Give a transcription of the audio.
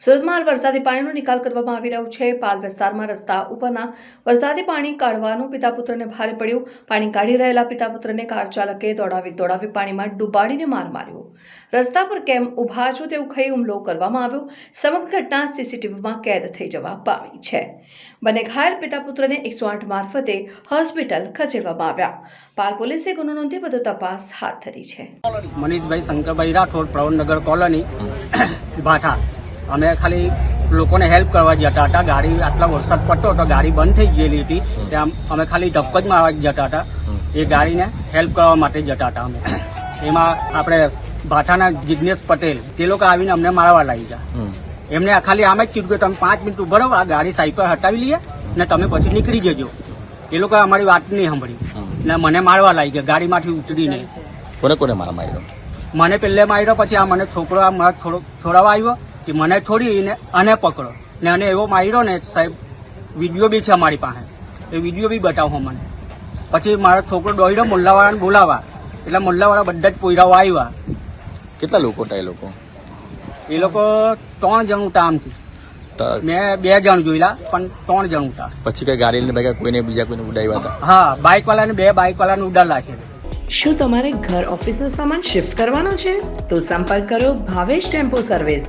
સુરતમાં હાલ વરસાદી પાણીનો નિકાલ કરવામાં આવી રહ્યો છે. પાલ વિસ્તારમાં રસ્તા ઉપરના વરસાદી પાણી કાઢવાનું પિતા પુત્રને ભારે પડ્યું. પાણી કાઢી રહેલા પિતા પુત્રને કાર ચાલકે દોડાવી દોડાવી પાણીમાં ડૂબાડીને માર માર્યો. રસ્તા પર કેમ ઊભા છો તેવું કહી હુમલો કરવામાં આવ્યો? સમગ્ર ઘટના સીસીટીવીમાં કેદ થઈ જવા પામી છે. બંને ઘાયલ પિતા પુત્રને એકસો આઠ મારફતે હોસ્પિટલ ખસેડવામાં આવ્યા. પાલ પોલીસે ગુનો નોંધી વધુ તપાસ હાથ ધરી છે. મનીષભાઈ શંકરભાઈ રાઠોડ પ્રવણનગર કોલોની ભાઠા અમે ખાલી લોકોને હેલ્પ કરવા જતા હતા ગાડી આટલા વરસાદ પડતો હતો ગાડી બંધ થઈ ગયેલી હતી. ત્યાં અમે ખાલી ધક્કો જ મારવા જતા હતા. એ ગાડીને હેલ્પ કરવા માટે જતા હતા અમે. એમાં આપણે ભાઠાના જિજ્ઞેશ પટેલ તે લોકો આવીને અમને મારવા લાગી ગયા. એમને ખાલી આમ જ કીધું કે તમે પાંચ મિનિટ ઊભો રહો આ ગાડી સાઈડ હટાવી લઈએ ને તમે પછી નીકળી જજો. એ લોકોએ અમારી વાત નહીં સાંભળી. ને મને મારવા લાગી ગયા ગાડીમાંથી ઉતરીને. કોને કોને મારા માર્યો? મને પહેલે માર્યો પછી આ મને છોકરો આ મારા છોડો છોડાવવા આવ્યો. કે મને છોડીને અને પકડો. ને અને એવો માર્યો ને સાહેબ વીડિયો બી છે અમારી પાસે. એ વીડિયો બી બતાવો મને. પછી મારો છોકરો દોડ્યો મુલ્લાવાળાને બોલાવા. એટલે મુલ્લાવાળા બધા જ પોયરાઓ આવ્યા. કેટલા લોકો હતા એ લોકો? એ લોકો ત્રણ જણ ઉતા આમથી. તો મેં બે જણ જોયેલા પણ ત્રણ જણ ઉતા પછી કઈ ગાડી ભાઈ કોઈને બીજા કોઈને ઉડાવ્યા હતા? હા બાઇક વાળાને બે બાઇક વાળાને ઉડાડ રાખેલા શું તમારે ઘર ઓફિસનો સામાન શિફ્ટ કરવાનો છે? તો સંપર્ક કરો ભાવેશ ટેમ્પો સર્વિસ